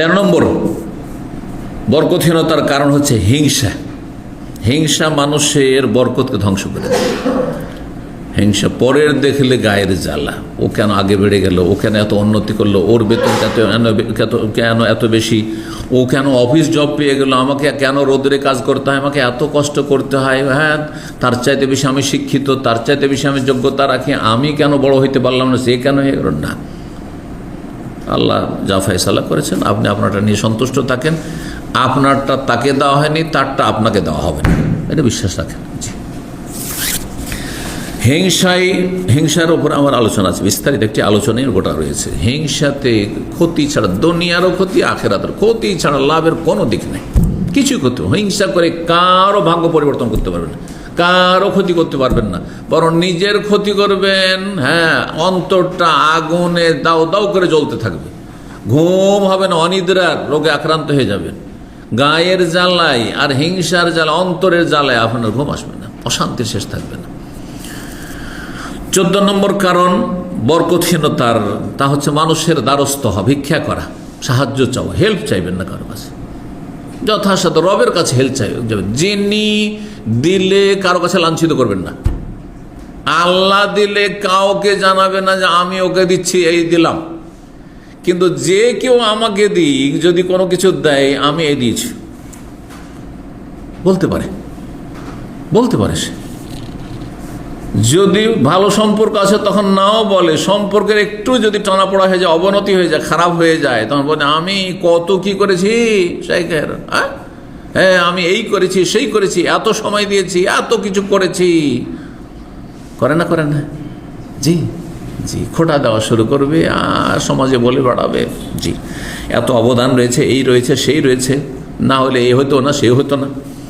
তেরো নম্বর, বরকতহীনতার কারণ হচ্ছে হিংসা। হিংসা মানুষের বরকতকে ধ্বংস করে দেয়। হিংসা পরের দেখলে গায়ের জ্বালা। ও কেন আগে বেড়ে গেল? ও কেন এত উন্নতি করল? ওর বেতন কত, কেন এত বেশি? ও কেন অফিস জব পেয়ে গেল? আমাকে কেন রোদরে কাজ করতে হয়? আমাকে এত কষ্ট করতে হয়? হ্যাঁ তার চাইতে বেশি আমি শিক্ষিত, তার চাইতে বেশি আমি যোগ্যতা রাখি। আমি কেন বড় হইতে পারলাম না? সে কেন হয়ে গেল? না। আল্লাহ যা ফয়সালা করেছেন, আপনি আপনারটা নিয়ে সন্তুষ্ট থাকেন। আপনারটা তাকে দেওয়া হয়নি, তারটা আপনাকে দেওয়া হবে না। এটা বিশ্বাস রাখেন। হিংসাই, হিংসার ওপর আমার আলোচনা আছে, বিস্তারিত একটি আলোচনায় গোটা রয়েছে। হিংসাতে ক্ষতি ছাড়া দুনিয়ারও ক্ষতি, আখেরাতের ক্ষতি ছাড়া লাভের কোনো দিক নেই। কিছু ক্ষতি হিংসা করে কারও ভাগ্য পরিবর্তন করতে পারবে না। কারও ক্ষতি করতে পারবেন না। বরং নিজের ক্ষতি করবেন হ্যাঁ অন্তরটা আগুনে দাও দাও করে জ্বলতে থাকবে। ঘুম হবে না, অনিদ্রার রোগে আক্রান্ত হয়ে যাবেন। গায়ের জ্বালায় আর হিংসার জ্বালা অন্তরের জ্বালায় আপনার ঘুম আসবে না, অশান্তির শেষ থাকবে না। চোদ্দ নম্বর কারণ বরকতহীনতার, তা হচ্ছে মানুষের দ্বারস্থ হওয়া, ভিক্ষা করা, সাহায্য চাওয়া হেল্প চাইবেন না কারও কাছে। যথাসাধ্য রবের কাছে হেল চাই। যিনি দিলে কারও কাছে লাঞ্ছিত করবেন না। আল্লাহ দিলে কাউকে জানাবে না যে, আমি ওকে দিচ্ছি, এই দিলাম। কিন্তু যে কেউ আমাকে দিক, যদি কোনো কিছু দেয়, আমি এই দিয়েছি। বলতে পারে। বলতে পারে সে। যদি ভালো সম্পর্ক আছে, তখন নাও বলে। সম্পর্কের একটু যদি টানাপোড়া হয়ে যায়, অবনতি হয়ে যায়, খারাপ হয়ে যায়, তখন বলে, আমি কত কি করেছি শাইখের হ্যাঁ? হ্যাঁ আমি এই করেছি, সেই করেছি, এত সময় দিয়েছি, এত কিছু করেছি। করে না করে না। জি জি, খোটা দেওয়া শুরু করবে, আর সমাজে বলে বাড়াবে। জি, এত অবদান রয়েছে, এই রয়েছে, সেই রয়েছে। না হলে এ হতো না, সে হতো না।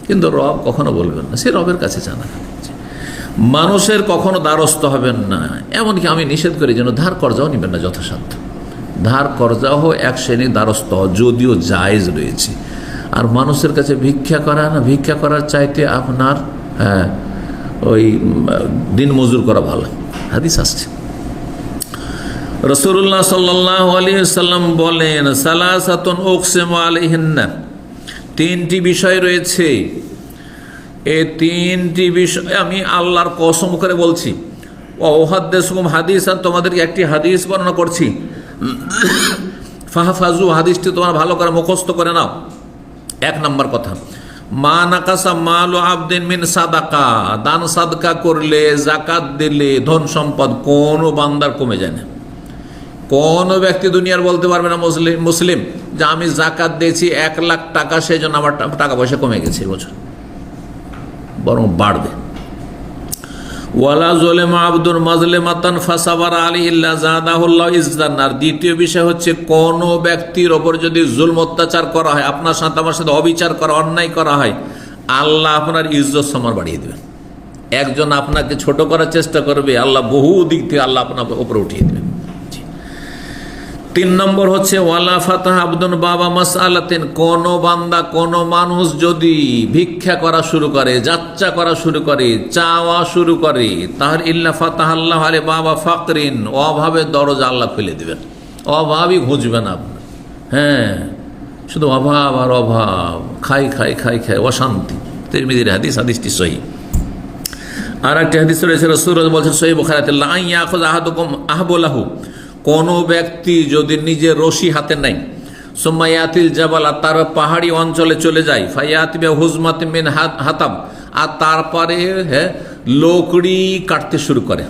কিন্তু রব কখনো বলবেন না, সে রবের কাছে জানা। মানুষের কখনো দ্বারস্থ হবেন না। এমনকি আমি নিষেধ করি যেন ধার কর্জাও নেবেন না যথাসাধ্য। ধার কর্জাও এক শ্রেণির দ্বারস্থ, যদিও জায়েজ রয়েছে। আর মানুষের কাছে ভিক্ষা করা না, ভিক্ষা করার চাইতে আপনার হ্যাঁ ওই দিন মজুর করা ভালো। হাদিস আসছে। রসুল্লাহ সাল্লাম বলেন, সালাসাতন ওকসেম তিনটি বিষয় রয়েছে। এই তিনটি বিষয় আমি আল্লাহর কসম করে বলছি ওহাদ্দেসুম হাদিস আর তোমাদেরকে একটি হাদিস বর্ণনা করছি। ফাহাফাজু হাদিসটি তোমার ভালো করে মুখস্থ করে নাও। এক নম্বর কথা, মা নাকাসা মাল আবদিন মিন সাদাকা, দান সাদকা করলে জাকাত দিলে ধন সম্পদ কোনো বান্দার কমে যায় না। কোনো ব্যক্তি দুনিয়ার বলতে পারবে না মুসলিম মুসলিম, যে আমি জাকাত দিয়েছি এক লাখ টাকা, সেই জন্য আমার টাকা পয়সা কমে গেছে এবছর বরং বাড়বে। ওয়ালা জোলেমা আব্দুল মাজলেমাতান ফাসাবার আলী ইল্লা জাদাহুল্লাহ ইজদান। আর দ্বিতীয় বিষয় হচ্ছে, কোন ব্যক্তির ওপর যদি জুলম অত্যাচার করা হয়, আপনার সাথে আমার সাথে অবিচার করা, অন্যায় করা হয়, আল্লাহ আপনার ইজ্জত সমান বাড়িয়ে দেবেন একজন আপনাকে ছোট করার চেষ্টা করবে, আল্লাহ বহু দিক থেকে আল্লাহ আপনার উপরে উঠিয়ে দেবেন। তিন নম্বর হচ্ছে, ওয়ালা ফাতাহ আব্দুল বাবা মাস আলাতেন কোন বান্দা, কোন মানুষ যদি ভিক্ষা করা শুরু করে, যাচ্চা করা শুরু করে, চাওয়া শুরু করে তাহলে ইল্লা ফাতাহ আল্লাহ আলে বাবা ফাকরিন, অভাবে দরজা আল্লাহ ফেলে দেবেন। অভাবই ঘুঁজবেন আপনার। হ্যাঁ শুধু অভাব আর অভাব, খাই খাই খাই খাই, অশান্তি। তিরমিদির হাদিস, হাদিসটি সহি। আর একটা হাদিস রয়েছে রসুল বলছেন, সহি বোখারাতিল্লাহ আখোজ আহাদুকুম আহবুল্লাহু কোনো ব্যক্তি যদি নিজের রশি হাতে নেয় সোম্মায়াতিল জাবালা তার পাহাড়ি অঞ্চলে চলে যায় ফাইয়াতিবে হুজমাত মিন হাত হাতাব আর তারপরে হ্যাঁ লোকড়ি কাটতে শুরু করে।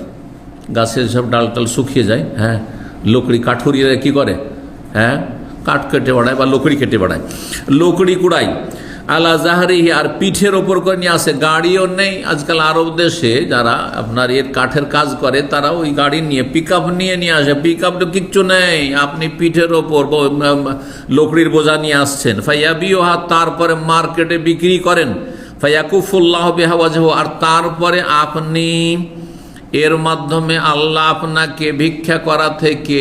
গাছের সব ডাল টাল শুকিয়ে যায় হ্যাঁ লোকড়ি কাঠুরিয়া কি করে? হ্যাঁ কাঠ কেটে বাড়ায় বা লোকড়ি কেটে বাড়ায়। লোকড়ি কুড়ায়। আলা জাহারি আর পিঠের ওপর করে নিয়ে আসে। গাড়িও নেই। আজকাল আরব দেশে যারা আপনার এর কাঠের কাজ করে তারা ওই গাড়ি নিয়ে পিক নিয়ে নিয়ে আসে। পিক তো কিচ্ছু নেই। আপনি পিঠের ওপর লকড়ির বোঝা নিয়ে আসছেন। ফাইয়াবিও হাত তারপরে মার্কেটে বিক্রি করেন। ফাইয়াকুফুল্লাহ বেহাওয়াজহ আর তারপরে আপনি এর মাধ্যমে আল্লাহ আপনাকে ভিক্ষা করা থেকে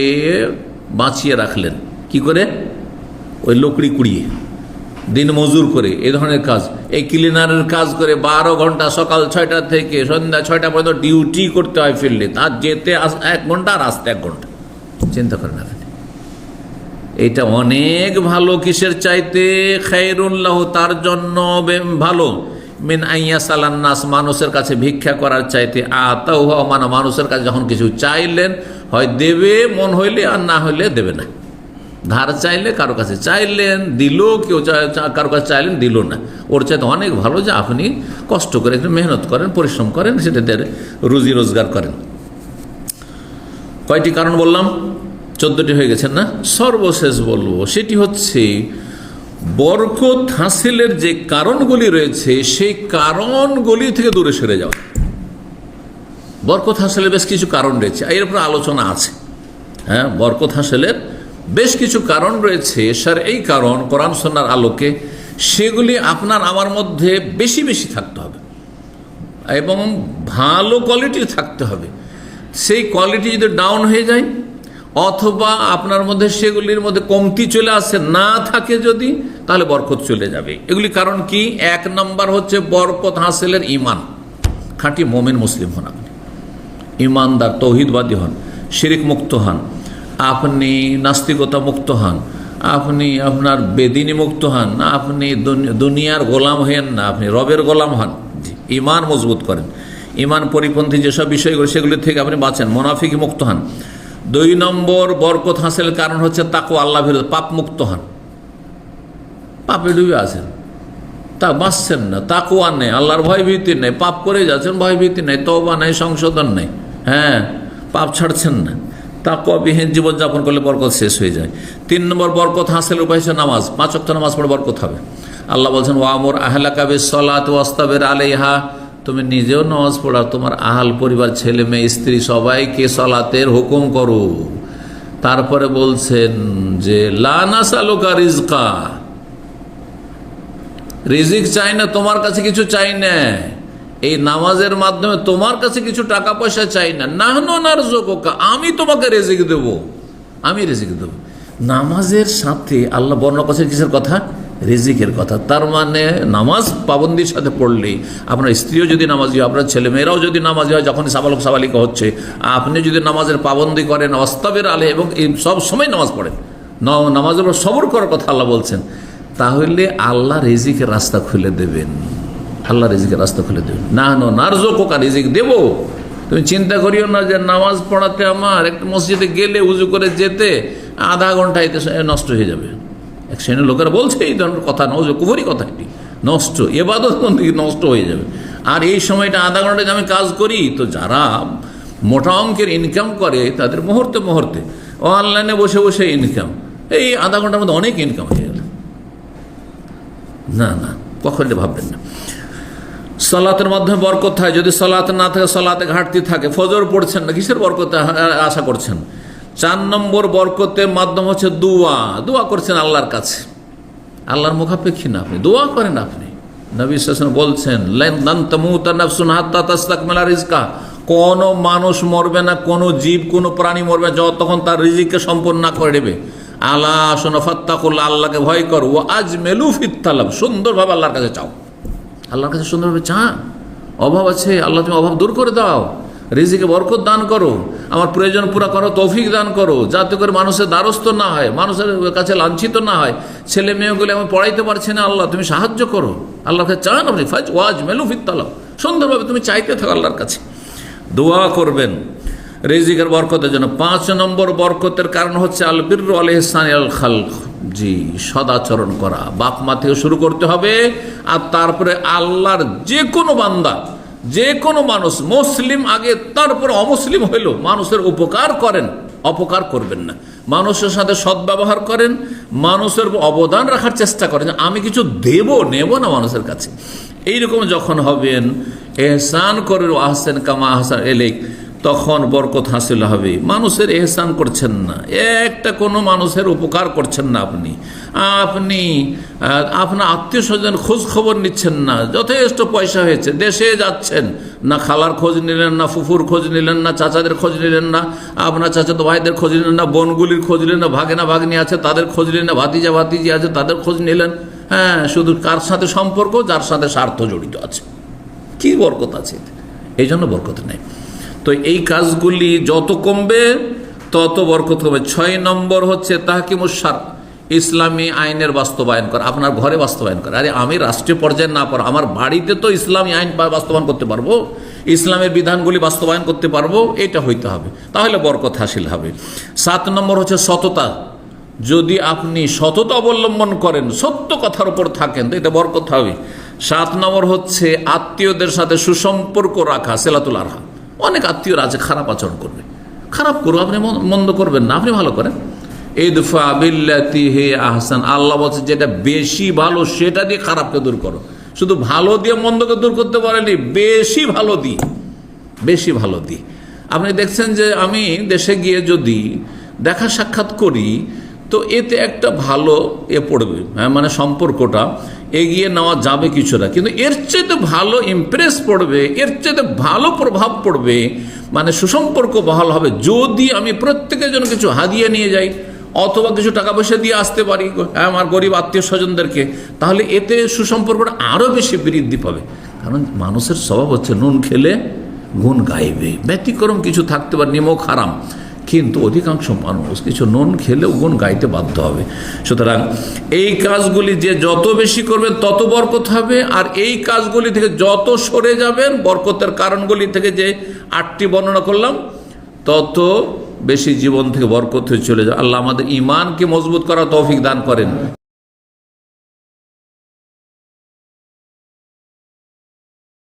বাঁচিয়ে রাখলেন। কি করে? ওই লকড়ি কুড়িয়ে। দিন মজুর করে, এ ধরনের কাজ। এই ক্লিনারের কাজ করে বারো ঘণ্টা, সকাল ছয়টা থেকে সন্ধ্যা ছয়টা পর্যন্ত ডিউটি করতে হয় ফিল্ডে তার যেতে এক ঘণ্টা আর আসতে এক ঘণ্টা। চিন্তা করেন আপনি। এটা অনেক ভালো কিসের চাইতে? খাইরুল্লাহ তার জন্য ভালো। মিন আইয়া সালান্নাস মানুষের কাছে ভিক্ষা করার চাইতে। আতাও মানে মানুষের কাছে যখন কিছু চাইলেন, হয় দেবে, মন হইলে আর না হইলে দেবে না। ধার চাইলে কারও কাছে চাইলেন, দিল, কেউ কারও কাছে চাইলেন, দিল না। ওর চাইতে অনেক ভালো যে আপনি কষ্ট করে একটু মেহনত করেন, পরিশ্রম করেন সেটা দিয়ে রুজি রোজগার করেন। কয়টি কারণ বললাম? চোদ্দটি হয়ে গেছে না? সর্বশেষ বলব, সেটি হচ্ছে বরকত হাসিলের যে কারণগুলি রয়েছে, সেই কারণগুলি থেকে দূরে সরে যাওয়া। বরকত হাসিলের বেশ কিছু কারণ রয়েছে, এর উপর আলোচনা আছে। হ্যাঁ বরকত হাসিলের বেশ কিছু কারণ রয়েছে। স্যার এই কারণ কোরআন সন্ন্যার আলোকে সেগুলি আপনার আমার মধ্যে বেশি বেশি থাকতে হবে এবং ভালো কোয়ালিটির থাকতে হবে। সেই কোয়ালিটি যদি ডাউন হয়ে যায়, অথবা আপনার মধ্যে সেগুলির মধ্যে কমতি চলে আসে, না থাকে যদি, তাহলে বরকত চলে যাবে। এগুলি কারণ কি? এক নম্বর হচ্ছে বরকত হাসিলের ইমান খাঁটি মোমেন মুসলিম হন আপনি। ইমানদার তৌহিদবাদী হন শিরিক মুক্ত হন। আপনি নাস্তিকতা মুক্ত হন। আপনি আপনার বেদিনী মুক্ত হন। আপনি দুনিয়ার গোলাম হইয়েন না। আপনি রবের গোলাম হন। ইমান মজবুত করেন। ইমান পরিপন্থী যেসব বিষয়গুলো সেগুলি থেকে আপনি বাঁচেন। মোনাফিক মুক্ত হন। দুই নম্বর বরকত হাসিলের কারণ হচ্ছে তাকু আল্লাহ বিরোধ পাপ মুক্ত হন। পাপে ডুবে আছেন। তা বাঁচছেন না। তাকুয়া নেই। আল্লাহর ভয় ভীতি নেই। পাপ করে যাচ্ছেন ভয় ভীতি নেই। তবা নেই, সংশোধন নেই। হ্যাঁ পাপ ছাড়ছেন না। তাকুয়াবিহীন জীবনযাপন করলে বরকত শেষ হয়ে যায়। তিন নম্বর, বরকত হাসিল উপায় হচ্ছে নামাজ। পাঁচ অক্ট নামাজ পড়ে বরকত হবে। আল্লাহ বলছেন, ওয়ামর আহলা কাবে সলাত ওয়াস্তাবের আলাইহা। তুমি নিজেও নামাজ পড়াও, তোমার আহাল পরিবার, ছেলে মেয়ে, স্ত্রী, সবাইকে সলাতের হুকুম করো। তারপরে বলছেন যে লানাস আলোকা রিজকা রিজিক চাই না, তোমার কাছে কিছু চাই না। এই নামাজের মাধ্যমে তোমার কাছে কিছু টাকা পয়সা চাই না। নাহনো নার জোকা আমি তোমাকে রেজিক দেব। আমি রেজিক দেব। নামাজের সাথে আল্লাহ বর্ণ করছে কিসের কথা? রেজিকের কথা। তার মানে নামাজ পাবন্দির সাথে পড়লে আপনার স্ত্রীও যদি নামাজি হয়, আপনার ছেলেমেয়েরাও যদি নামাজি হয় যখন সাবালক সাবালিকা হচ্ছে, আপনি যদি নামাজের পাবন্দি করেন, অস্তাবের আলে এবং সব সময় নামাজ পড়েন নামাজের উপর সবর করার কথা আল্লাহ বলছেন, তাহলে আল্লাহ রেজিকের রাস্তা খুলে দেবেন। আল্লাহ রিজিকের রাস্তা খুলে দেবেন। না, নো নার্জো কোকা রিজিক দেবো। তুমি চিন্তা করিও না যে নামাজ পড়াতে আমার একটা মসজিদে গেলে উজু করে যেতে আধা ঘণ্টা এতে নষ্ট হয়ে যাবে। এক শ্রেণির লোকেরা বলছে, এই ধরনের কথা নজর কুফরি কথা এটি নষ্ট, এবাদত বন্দী নষ্ট হয়ে যাবে। আর এই সময়টা আধা ঘণ্টা আমি কাজ করি, তো যারা মোটা অঙ্কের ইনকাম করে, তাদের মুহূর্তে মুহূর্তে অনলাইনে বসে বসে ইনকাম এই আধা ঘণ্টার মধ্যে অনেক ইনকাম হয়ে গেল। না না, কখন এটা ভাববেন না। সলাতের মাধ্যমে বরকত হয়। যদি সলাত না থাকে, সালাতে ঘাটতি থাকে। ফজর পড়ছেন না, কিসের বরকতে আশা করছেন? চার নম্বর বরকতের মাধ্যম হচ্ছে দোয়া। দোয়া করছেন আল্লাহর কাছে। আল্লাহর মুখাপেক্ষী না আপনি। দোয়া করেন আপনি। নবী শাসন বলছেন রিজকা। কোনো মানুষ মরবে না, কোনো জীব, কোনো প্রাণী মরবে না যতক্ষণ তার রিজিককে সম্পূর্ণ না করে দেবে আলা সোনফাত্তাকুল্লা আল্লাহকে ভয় কর। আজ মেলু ফিত্তালাম সুন্দরভাবে আল্লাহর কাছে চাও। আল্লাহর কাছে সুন্দরভাবে চান অভাব আছে, আল্লাহ তুমি অভাব দূর করে দাও। রিজিকে বরকত দান করো। আমার প্রয়োজন পুরা করো, তৌফিক দান করো। যাতে করে মানুষের দ্বারস্থ না হয়, মানুষের কাছে লাঞ্ছিত না হয়। ছেলে মেয়েগুলো আমি পড়াইতে পারছি না, আল্লাহ তুমি সাহায্য করো। আল্লাহর কাছে চান আপনি, ফাজ ওয়াজ মেলু ফিত্তালাম সুন্দরভাবে তুমি চাইতে থাকো আল্লাহর কাছে। দোয়া করবেন। রেজিকের বরকতের জন্য। পাঁচ নম্বর বরকতের কারণ হচ্ছে আল বীর আল ইহসান আল খাল জি, সদাচরণ করা। বাপ মা থেকে শুরু করতে হবে, আর তারপরে আল্লাহর যে কোনো বান্দা যে কোনো মানুষ, মুসলিম আগে, তারপরে অমুসলিম হইল মানুষের উপকার করেন, অপকার করবেন না। মানুষের সাথে সদ্ব্যবহার করেন, মানুষের অবদান রাখার চেষ্টা করেন আমি কিছু দেব, নেব না মানুষের কাছে। এইরকম যখন হবেন, এহসান করে আহসেন কামা আহসান, এলেক তখন বরকত হাসিল হবে। মানুষের এহসান করছেন না। একটা কোনো মানুষের উপকার করছেন না আপনি। আপনি আপনার আত্মীয় স্বজন খোঁজ খবর নিচ্ছেন না। যথেষ্ট পয়সা হয়েছে। দেশে যাচ্ছেন। না খালার খোঁজ নিলেন, না ফুফুর খোঁজ নিলেন, না চাচাদের খোঁজ নিলেন, না আপনার চাচাতো ভাইদের খোঁজ নিলেন, না বোনগুলির খোঁজ নিলেন, না ভাগেনা ভাগ্নি আছে, তাদের খোঁজ নিলেন, না ভাতিজা ভাতিজি আছে, তাদের খোঁজ নিলেন। হ্যাঁ শুধু কার সাথে সম্পর্ক, যার সাথে স্বার্থ জড়িত আছে। কি বরকত আছে এই জন্য বরকত নেই। তো এই কাজগুলি যত কমবে, তত বরকত হবে। ছয় নম্বর হচ্ছে তাহকিমুসার ইসলামী আইনের বাস্তবায়ন করা, আপনার ঘরে বাস্তবায়ন করা। আরে আমি রাষ্ট্রীয় পর্যায়ে না পারো আমার বাড়িতে তো ইসলামী আইন বাস্তবায়ন করতে পারব, ইসলামের বিধানগুলি বাস্তবায়ন করতে পারব, এটা হইতে হবে। তাহলে বরকত হাসিল হবে। সাত নম্বর হচ্ছে সততা। যদি আপনি সততা অবলম্বন করেন, সত্য কথার উপর থাকেন, তো এটা বরকত হবে। সাত নম্বর হচ্ছে আত্মীয়দের সাথে সুসম্পর্ক রাখা, সেলাতুল আরহা। অনেক আত্মীয়রা আছে, খারাপ আচরণ করবে। খারাপ করব আপনি মন্দ করবেন না, আপনি ভালো করেন। ইদফা বিল্লাতি হে আহসান, আল্লাহ বলছে, যেটা বেশি ভালো, সেটা দিয়ে খারাপকে দূর করো। শুধু ভালো দিয়ে মন্দকে দূর করতে পারেনি, বেশি ভালো দিয়ে। বেশি ভালো দিই আপনি দেখছেন যে আমি দেশে গিয়ে যদি দেখা সাক্ষাৎ করি, তো এতে একটা ভালো এ পড়বে হ্যাঁ মানে সম্পর্কটা। এগিয়ে নেওয়া যাবে কিছুটা কিন্তু এর চাইতে ভালো ইমপ্রেস পড়বে, এর চাইতে ভালো প্রভাব পড়বে মানে সুসম্পর্ক বহাল হবে যদি আমি প্রত্যেকের জন্য কিছু হাদিয়ে নিয়ে যাই, অথবা কিছু টাকা পয়সা দিয়ে আসতে পারি আমার গরিব আত্মীয় স্বজনদেরকে, তাহলে এতে সুসম্পর্কটা আরও বেশি বৃদ্ধি পাবে। কারণ মানুষের স্বভাব হচ্ছে, নুন খেলে গুণ গাইবে। ব্যতিক্রম কিছু থাকতে পারে, নিমক হারাম। কিন্তু অধিকাংশ মানুষ কিছু নুন খেলেও গুণ গাইতে বাধ্য হবে। সুতরাং এই কাজগুলি যে যত বেশি করবেন, তত বরকত হবে, আর এই কাজগুলি থেকে যত সরে যাবেন, বরকতের কারণগুলি থেকে যে আটটি বর্ণনা করলাম, তত বেশি জীবন থেকে বরকত হয়ে চলে যায় আল্লাহ আমাদের ইমানকে মজবুত করা তৌফিক দান করেন।